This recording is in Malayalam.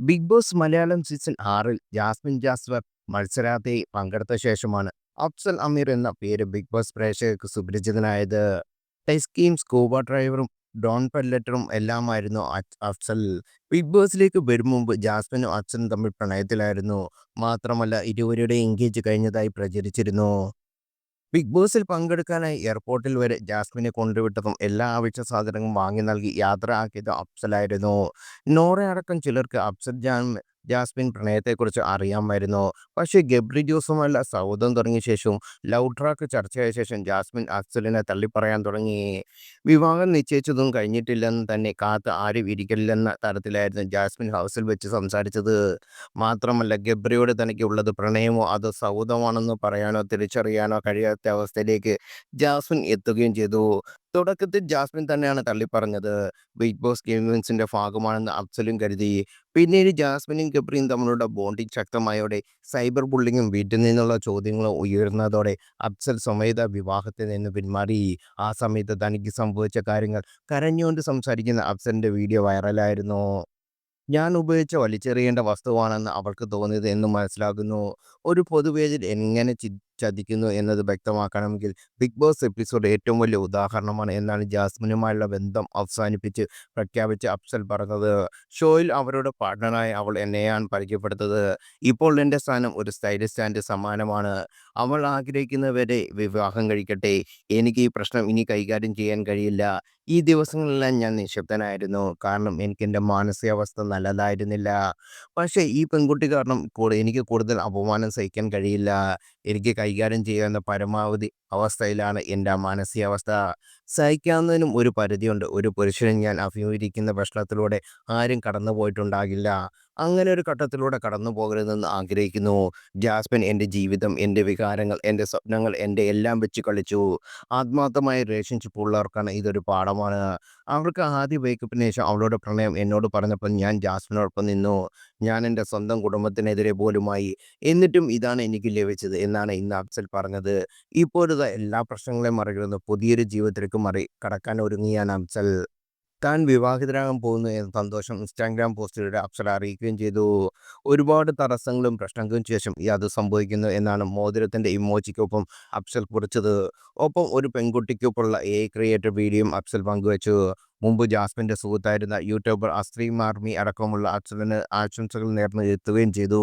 ബിഗ് ബോസ് മലയാളം സീസൺ ആറിൽ ജാസ്മിൻ ജാസ്വർ മത്സരാർത്ഥി പങ്കെടുത്ത ശേഷമാണ് അഫ്സൽ അമീർ എന്ന പേര് ബിഗ് ബോസ് പ്രേക്ഷകർക്ക് സുപരിചിതനായത്. ടെസ്കിയും സ്കൂബ ഡ്രൈവറും ഡോൺ പെല്ലറ്ററും എല്ലാമായിരുന്നു അഫ്സൽ. ബിഗ് ബോസിലേക്ക് വരും മുമ്പ് ജാസ്മിനും അഫ്സലും തമ്മിൽ പ്രണയത്തിലായിരുന്നു. മാത്രമല്ല ഇരുവരുടെ എൻഗേജ് കഴിഞ്ഞതായി പ്രചരിച്ചിരുന്നു. ബിഗ് ബോസിൽ പങ്കെടുക്കാനായി എയർപോർട്ടിൽ വരെ ജാസ്മിനെ കൊണ്ടുവിട്ടതും എല്ലാ ആവശ്യ സാധനങ്ങളും വാങ്ങി നൽകി യാത്ര ആക്കിയത് അഫ്സലായിരുന്നു. നോറ അടക്കം ചിലർക്ക് അഫ്സൽ ജാൻ ജാസ്മിൻ പ്രണയത്തെക്കുറിച്ച് അറിയാമായിരുന്നു പക്ഷേ ഗബ്രി ജ്യൂസുമായുള്ള സൗദം തുടങ്ങിയ ശേഷവും ലവ് ട്രാക്ക് ചർച്ചയായ ശേഷം ജാസ്മിൻ അക്സലിനെ തള്ളിപ്പറയാൻ തുടങ്ങി. വിവാഹം നിശ്ചയിച്ചതും കഴിഞ്ഞിട്ടില്ലെന്ന് തന്നെ കാത്ത് ആരും ഇരിക്കില്ലെന്ന തരത്തിലായിരുന്നു ജാസ്മിൻ ഹൗസിൽ വെച്ച് സംസാരിച്ചത്. മാത്രമല്ല ഗബ്രിയോട് തനിക്കുള്ളത് പ്രണയമോ അതോ സൗദമാണെന്ന് പറയാനോ തിരിച്ചറിയാനോ കഴിയാത്ത അവസ്ഥയിലേക്ക് ജാസ്മിൻ എത്തുകയും ചെയ്തു. തുടക്കത്തിൽ ജാസ്മിൻ തന്നെയാണ് തള്ളിപ്പറഞ്ഞത് ബിഗ് ബോസ് ഗെയിമിങ്സിന്റെ ഭാഗമാണെന്ന് അഫ്സലും കരുതി. പിന്നീട് ജാസ്മിനും ഗബ്രിയും തമ്മിലുള്ള ബോണ്ടിങ് ശക്തമായോടെ സൈബർ ബുള്ളിങ്ങും വീട്ടിൽ നിന്നുള്ള ചോദ്യങ്ങളും ഉയർന്നതോടെ അഫ്സൽ സ്വമേധ വിവാഹത്തിൽ നിന്ന് പിന്മാറി. ആ സമയത്ത് തനിക്ക് സംഭവിച്ച കാര്യങ്ങൾ കരഞ്ഞുകൊണ്ട് സംസാരിക്കുന്ന അഫ്സലിന്റെ വീഡിയോ വൈറലായിരുന്നു. ഞാൻ ഉപയോഗിച്ച വലിച്ചെറിയേണ്ട വസ്തുവാണെന്ന് അവൾക്ക് തോന്നിയത് എന്ന് മനസ്സിലാകുന്നു. ഒരു പൊതുവേദിൽ എങ്ങനെ ചതിക്കുന്നു എന്നത് വ്യക്തമാക്കണമെങ്കിൽ ബിഗ് ബോസ് എപ്പിസോഡ് ഏറ്റവും വലിയ ഉദാഹരണമാണ് എന്നാണ് ജാസ്മിനുമായുള്ള ബന്ധം അവസാനിപ്പിച്ച് പ്രഖ്യാപിച്ച അഫ്സൽ പറഞ്ഞത്. ഷോയിൽ അവരുടെ പാർട്ട്ണറായി അവൾ എന്നെയാണ് പരിചയപ്പെടുത്തത് ഇപ്പോൾ എന്റെ സ്ഥാനം ഒരു സ്റ്റൈലിസ്റ്റ് സ്റ്റൈലിസ്റ്റാന്റെ സമ്മാനമാണ്. അവൾ ആഗ്രഹിക്കുന്നവരെ വിവാഹം കഴിക്കട്ടെ. എനിക്ക് ഈ പ്രശ്നം ഇനി കൈകാര്യം ചെയ്യാൻ കഴിയില്ല. ഈ ദിവസങ്ങളിലെല്ലാം ഞാൻ നിശബ്ദനായിരുന്നു. കാരണം എനിക്ക് എന്റെ മാനസികാവസ്ഥ നല്ലതായിരുന്നില്ല. പക്ഷേ ഈ പെൺകുട്ടി കാരണം എനിക്ക് കൂടുതൽ അപമാനം സഹിക്കാൻ കഴിയില്ല. എനിക്ക് കൈകാര്യം ചെയ്യാവുന്ന പരമാവധി അവസ്ഥയിലാണ് എന്റെ മാനസികാവസ്ഥ. സഹിക്കാവുന്നതിനും ഒരു പരിധിയുണ്ട്. ഒരു പുരുഷനും ഞാൻ അഭിമുഖീകരിക്കുന്ന പ്രശ്നത്തിലൂടെ ആരും കടന്നു പോയിട്ടുണ്ടാകില്ല അങ്ങനെ ഒരു ഘട്ടത്തിലൂടെ കടന്നു പോകരുതെന്ന് ആഗ്രഹിക്കുന്നു. ജാസ്മിൻ എന്റെ ജീവിതം എന്റെ വികാരങ്ങൾ എന്റെ സ്വപ്നങ്ങൾ എന്റെ എല്ലാം വെച്ച് കളിച്ചു. ആത്മാർത്ഥമായ റിലേഷൻഷിപ്പ് ഉള്ളവർക്കാണ് ഇതൊരു പാഠമാണ്. അവൾക്ക് ആദ്യ വേക്കപ്പിന് ശേഷം അവളുടെ പ്രണയം എന്നോട് പറഞ്ഞപ്പോൾ ഞാൻ ജാസ്മിനോടൊപ്പം നിന്നു. ഞാൻ എന്റെ സ്വന്തം കുടുംബത്തിനെതിരെ പോലുമായി. എന്നിട്ടും ഇതാണ് എനിക്ക് ലഭിച്ചത് എന്നാണ് ഇന്ന് അഫ്സൽ പറഞ്ഞത്. ഇപ്പോഴത്തെ എല്ലാ പ്രശ്നങ്ങളെയും മറികടന്ന് പുതിയൊരു ജീവിതത്തിലേക്ക് മറി കടക്കാൻ ഒരുങ്ങിയ അഫ്സൽ താൻ വിവാഹിതരാകാൻ പോകുന്നു എന്ന സന്തോഷം ഇൻസ്റ്റാഗ്രാം പോസ്റ്റിലൂടെ അപ്സര അറിയിക്കുകയും ചെയ്തു. ഒരുപാട് തടസ്സങ്ങളും പ്രശ്നങ്ങൾക്കും ശേഷം അത് സംഭവിക്കുന്നു എന്നാണ് മോതിരത്തിന്റെ ഇമോജിക്കൊപ്പം അപ്സൽ കുറിച്ചത്. ഒപ്പം ഒരു പെൺകുട്ടിക്കൊപ്പമുള്ള എ ക്രിയേറ്റർ വീഡിയോയും അപ്സൽ പങ്കുവച്ചു. മുമ്പ് ജാസ്മിന്റെ സുഹൃത്തായിരുന്ന യൂട്യൂബർ അസ്ത്രീ മാർമി അടക്കമുള്ള അപ്സലിന് ആശംസകൾ നേർന്ന് എത്തുകയും ചെയ്തു.